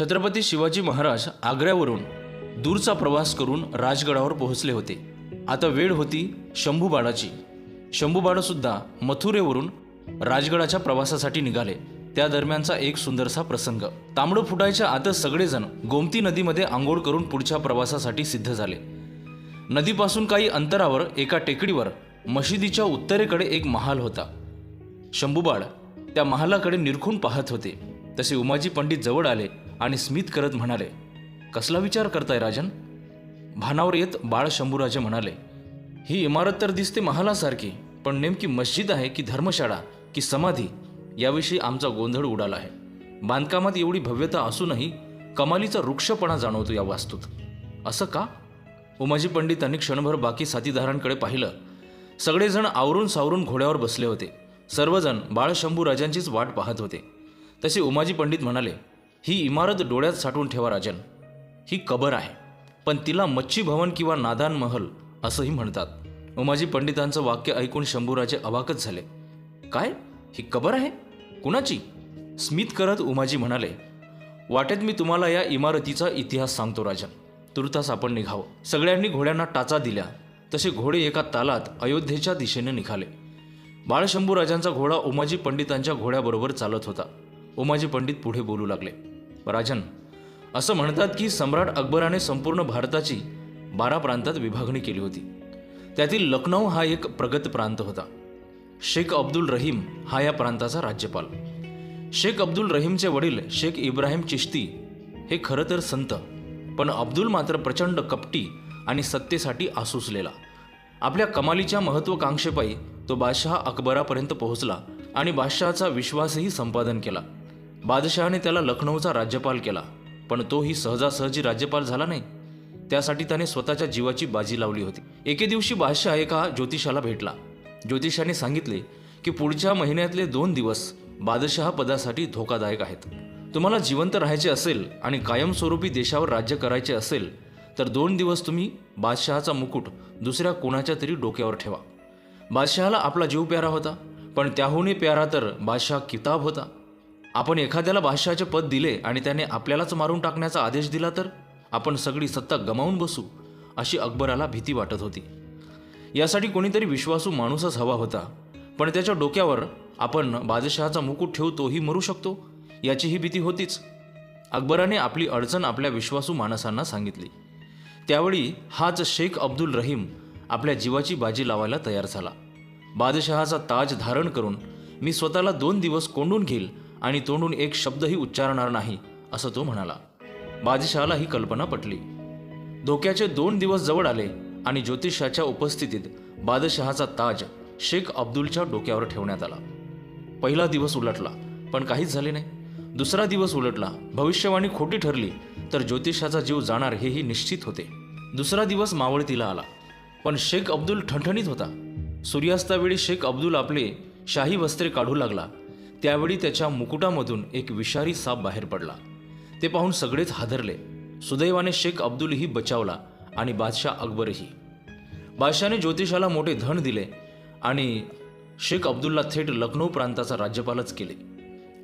छत्रपती शिवाजी महाराज आग्र्यावरून दूरचा प्रवास करून राजगडावर पोहोचले होते. आता वेळ होती शंभूबाडाची शंभूबाडसुद्धा मथुरेवरून राजगडाच्या प्रवासासाठी निघाले. त्या दरम्यानचा एक सुंदरसा प्रसंग. तांबडं फुटायच्या आतच सगळेजण गोमती नदीमध्ये आंघोळ करून पुढच्या प्रवासासाठी सिद्ध झाले. नदीपासून काही अंतरावर एका टेकडीवर मशिदीच्या उत्तरेकडे एक महाल होता. शंभूबाळ त्या महालाकडे निरखून पाहत होते. तसे उमाजी पंडित जवळ आले. आणि स्मित करत म्हणाले कसला विचार करताय राजन? भानावर येत बाळ शंभूराजे म्हणाले ही इमारत तर दिसते महालासारखी पण नेमकी मस्जिद आहे की धर्मशाळा की समाधी याविषयी आमचा गोंधळ उडाला आहे. बांधकामात एवढी भव्यता असूनही कमालीचा वृक्षपणा जाणवतो या वास्तूत. असं का? उमाजी पंडितांनी क्षणभर बाकी साथीदारांकडे पाहिलं. सगळेजण आवरून सावरून घोड्यावर बसले होते. सर्वजण बाळ शंभू राजांचीच वाट पाहत होते. तसे उमाजी पंडित म्हणाले ही इमारत डोळ्यात साठवून ठेवा राजन. ही कबर आहे. पण तिला मच्छी भवन किंवा नादान महल असंही म्हणतात. उमाजी पंडितांचं वाक्य ऐकून शंभूराजे अवाकच झाले. काय? ही कबर आहे? कुणाची? स्मित करत उमाजी म्हणाले वाटेत मी तुम्हाला या इमारतीचा इतिहास सांगतो राजन. तुर्तास आपण निघावं. सगळ्यांनी घोड्यांना टाचा दिल्या. तसे घोडे एका तालात अयोध्येच्या दिशेने निघाले. बाळशंभूराजांचा घोडा उमाजी पंडितांच्या घोड्याबरोबर चालत होता. उमाजी पंडित पुढे बोलू लागले राजन असं म्हणतात की सम्राट अकबराने संपूर्ण भारताची बारा प्रांतात विभागणी केली होती. त्यातील लखनौ हा एक प्रगत प्रांत होता. शेख अब्दुल रहीम हा या प्रांताचा राज्यपाल. शेख अब्दुल रहीमचे वडील शेख इब्राहिम चिश्ती हे खरं तर संत पण अब्दुल मात्र प्रचंड कपटी आणि सत्तेसाठी आसुसलेला. आपल्या कमालीच्या महत्त्वाकांक्षेपायी तो बादशहा अकबरापर्यंत पोहोचला आणि बादशहाचा विश्वासही संपादन केला. बादशहाने त्याला लखनौचा राज्यपाल केला पण तोही सहजासहजी राज्यपाल झाला नाही. त्यासाठी त्याने स्वतःच्या जीवाची बाजी लावली होती. एके दिवशी बादशाह एका ज्योतिषाला भेटला. ज्योतिषाने सांगितले की पुढच्या महिन्यातले दोन दिवस बादशहा पदासाठी धोकादायक आहेत. तुम्हाला जिवंत राहायचे असेल आणि कायमस्वरूपी देशावर राज्य करायचे असेल तर दोन दिवस तुम्ही बादशहाचा मुकुट दुसऱ्या कोणाच्या तरी डोक्यावर ठेवा. बादशहाला आपला जीव प्यारा होता पण त्याहूनही प्यारा तर बादशाह किताब होता. आपण एखाद्याला बादशहाचे पद दिले आणि त्याने आपल्यालाच मारून टाकण्याचा आदेश दिला तर? आपण सगळी सत्ता गमावून बसू अशी अकबराला भीती वाटत होती. यासाठी कोणीतरी विश्वासू माणूसच हवा होता. पण त्याच्या डोक्यावर आपण बादशहाचा मुकुट ठेवू तोही मरू शकतो याची ही भीती होतीच. अकबराने आपली अडचण आपल्या विश्वासू माणसांना सांगितली. त्यावेळी हाच शेख अब्दुल रहीम आपल्या जीवाची बाजी लावायला तयार झाला. बादशहाचा ताज धारण करून मी स्वतःला दोन दिवस कोंडून घेईल आणि तोंडून एक शब्दही उच्चारणार नाही असं तो म्हणाला. बादशहाला ही कल्पना पटली. धोक्याचे दोन दिवस जवळ आले आणि ज्योतिषाच्या उपस्थितीत बादशहाचा ताज शेख अब्दुलच्या डोक्यावर ठेवण्यात आला. पहिला दिवस उलटला पण काहीच झाले नाही. दुसरा दिवस उलटला भविष्यवाणी खोटी ठरली तर ज्योतिषाचा जीव जाणार हेही निश्चित होते. दुसरा दिवस मावळतीला आला पण शेख अब्दुल ठणठणीत होता. सूर्यास्तावेळी शेख अब्दुल आपले शाही वस्त्रे काढू लागला त्यावेळी त्याच्या मुकुटामधून एक विषारी साप बाहेर पडला. ते पाहून सगळेच हादरले. सुदैवाने शेख अब्दुलही बचावला आणि बादशाह अकबरही. बादशाने ज्योतिषाला मोठे धन दिले आणि शेख अब्दुलला थेट लखनौ प्रांताचा राज्यपालच केले.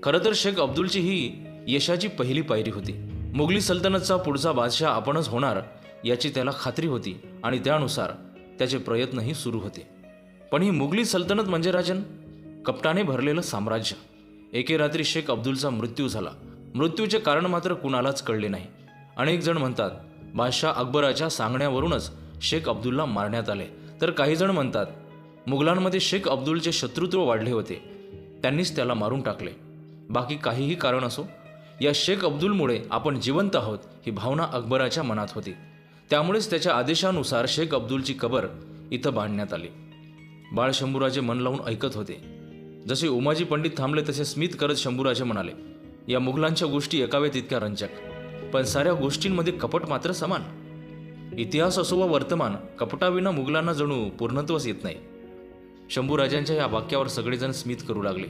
खरं तर शेख अब्दुलची ही यशाची पहिली पायरी होती. मुघली सल्तनतचा पुढचा बादशाह आपणच होणार याची त्याला खात्री होती आणि त्यानुसार त्याचे प्रयत्नही सुरू होते. पण ही मुघली सल्तनत म्हणजे राजन? कपटाने भरलेलं साम्राज्य. एके रात्री शेख अब्दुलचा मृत्यू झाला. मृत्यूचे कारण मात्र कुणालाच कळले नाही. अनेक जण म्हणतात बादशाह अकबराच्या सांगण्यावरूनच शेख अब्दुलला मारण्यात आले. तर काही जण म्हणतात मुघलांमध्ये शेख अब्दुलचे शत्रुत्व वाढले होते. त्यांनीच त्याला मारून टाकले. बाकी काहीही कारण असो या शेख अब्दुलमुळे आपण जिवंत आहोत ही भावना अकबराच्या मनात होती. त्यामुळेच त्याच्या आदेशानुसार शेख अब्दुलची कबर इथं बांधण्यात आली. बाळ शंभूराजे मन लावून ऐकत होते. जसे उमाजी पंडित थांबले तसे स्मित करत शंभूराजे म्हणाले या मुघलांच्या गोष्टी एकावेत तितक्या रंजक पण साऱ्या गोष्टींमध्ये कपट मात्र समान. इतिहास असो वा वर्तमान कपटाविना मुघलांना जणू पूर्णत्वच येत नाही. शंभूराजांच्या या वाक्यावर सगळेजण स्मित करू लागले.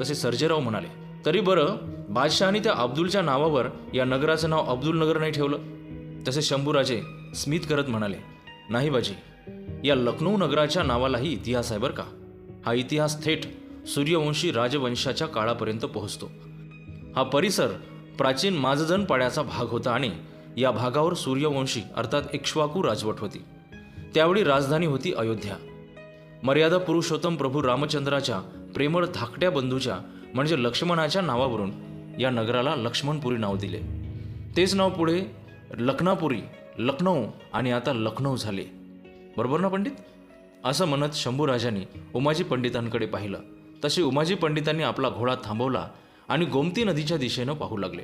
तसे सर्जेराव म्हणाले तरी बरं बादशहाने त्या अब्दुलच्या नावावर या नगराचं नाव अब्दुल नगर नाही ठेवलं? तसे शंभूराजे स्मित करत म्हणाले नाही बाजी या लखनौ नगराच्या नावालाही इतिहास आहे बरं का? हा इतिहास थेट सूर्यवंशी राजवंशाच्या काळापर्यंत पोहोचतो. हा परिसर प्राचीन माजजन पाड्याचा भाग होता आणि या भागावर सूर्यवंशी अर्थात इक्ष्वाकू राजवट होती. त्यावेळी राजधानी होती अयोध्या. मर्यादा पुरुषोत्तम प्रभू रामचंद्राच्या प्रेमळ धाकट्या बंधूच्या म्हणजे लक्ष्मणाच्या नावावरून या नगराला लक्ष्मणपुरी नाव दिले. तेच नाव पुढे लखनापुरी लखनौ आणि आता लखनौ झाले. बरोबर ना पंडित? असं म्हणत शंभूराजांनी उमाजी पंडितांकडे पाहिलं. तसे उमाजी पंडितांनी आपला घोडा थांबवला आणि गोमती नदीच्या दिशेनं पाहू लागले.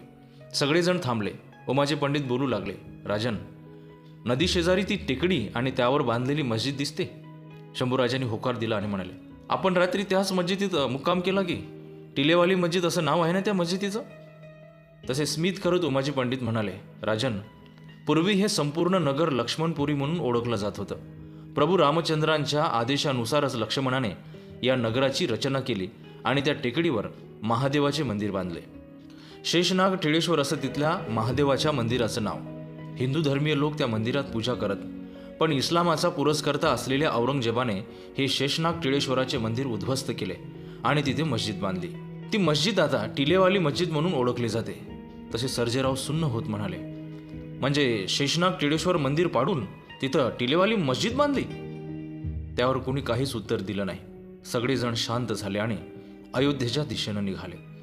सगळेजण थांबले. उमाजी पंडित बोलू लागले राजन नदी शेजारी ती टेकडी आणि त्यावर बांधलेली मस्जिद दिसते. शंभूराजांनी होकार दिला आणि म्हणाले आपण रात्री त्याच मस्जिदीत मुक्काम केला की? टिलेवाली मस्जिद असं नाव आहे ना त्या मस्जिदीचं? तसे स्मित करत उमाजी पंडित म्हणाले राजन पूर्वी हे संपूर्ण नगर लक्ष्मणपुरी म्हणून ओळखलं जात होतं. प्रभू रामचंद्रांच्या आदेशानुसारच लक्ष्मणाने या नगराची रचना केली आणि त्या टेकडीवर महादेवाचे मंदिर बांधले. शेषनाग टिळेश्वर असं तिथल्या महादेवाच्या मंदिराचं नाव. हिंदू धर्मीय लोक त्या मंदिरात पूजा करत पण इस्लामाचा पुरस्कर्ता असलेल्या औरंगजेबाने हे शेषनाग टिळेश्वराचे मंदिर उद्ध्वस्त केले आणि तिथे मस्जिद बांधली. ती मस्जिद आता टिलेवाली मस्जिद म्हणून ओळखली जाते. तसे सर्जेराव सुन्न होत म्हणाले म्हणजे शेषनाग टिळेश्वर मंदिर पाडून तिथं टिलेवाली मस्जिद बांधली? त्यावर कोणी काहीच उत्तर दिलं नाही. सगळेजण शांत झाले आणि अयोध्येच्या दिशेनं निघाले.